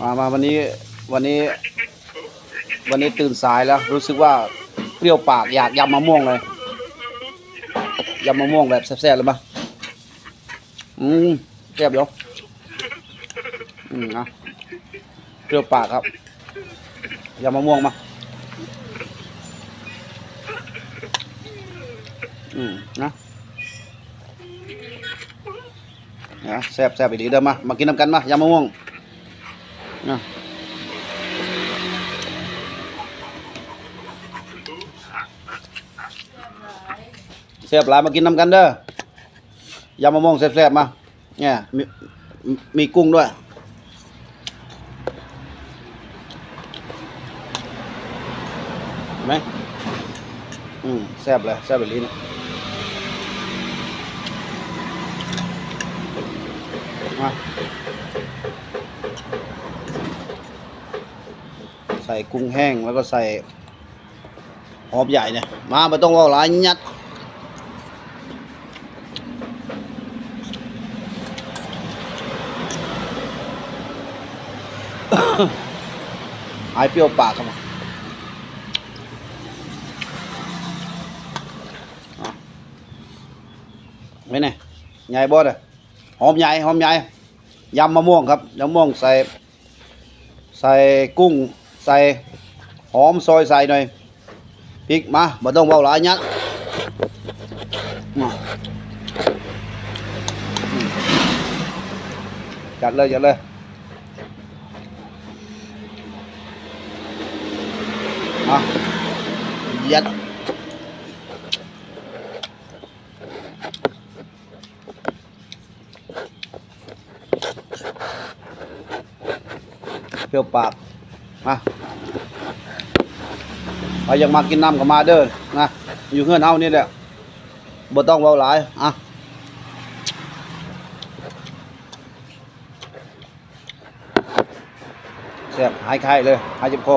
มามาวันนี้วันนี้ วันนี้ตื่นสายแล้ว รู้สึกว่าเปรี้ยวปากอยากยำมะม่วงเลยยำมะม่วงแบบแซ่บๆเลยปะอืมแซ่บยู่อืมอะเปรี้ยวปากครับยำมะม่วงมาอืมนะนะแซ่บแซ่บอีกดีเดิมมามากินน้ำกันมายำมะม่วง นะแซ่บหลายมากินน้ำกันเด้อยำมะม่วงแซ่บๆมา เนี่ยมีมีกุ้งด้วยไหมอืมแซ่บเลยแซ่บแบบนี้นี่มา ส่กุ้งแห้งแล้วก็ใส่หอมใหญ่เนี่ยมาไม่ต้องว่าหลายยัดหายเปรี้ยวปากครับเอาไม่ไงใหญ่บอสอะหอมใหญ่หอมใหญ่ยำมะม่วงครับยำมะม่วงใส่ใส่กุ้ง ส่หอมซอยใส่หน่อยพริกมาบ่ต้องเบาหลายยัดจัดเลยจัดเลย à dắt phiêu bạc à ใครอยากมากินน้ำก็มาเด้อนะอยู่เฮือนเฮานี่แหละบ่ต้องเว้าหลายอะแซ่บหายไข้เลยหายเจ็บคอ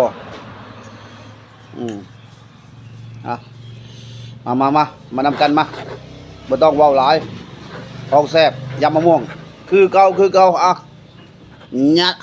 อืมอะมามามามานำกันมาบ่ต้องเว้าหลายท้องแซ่บยำมะม่วง คือเก่าคือเก่าอะยัด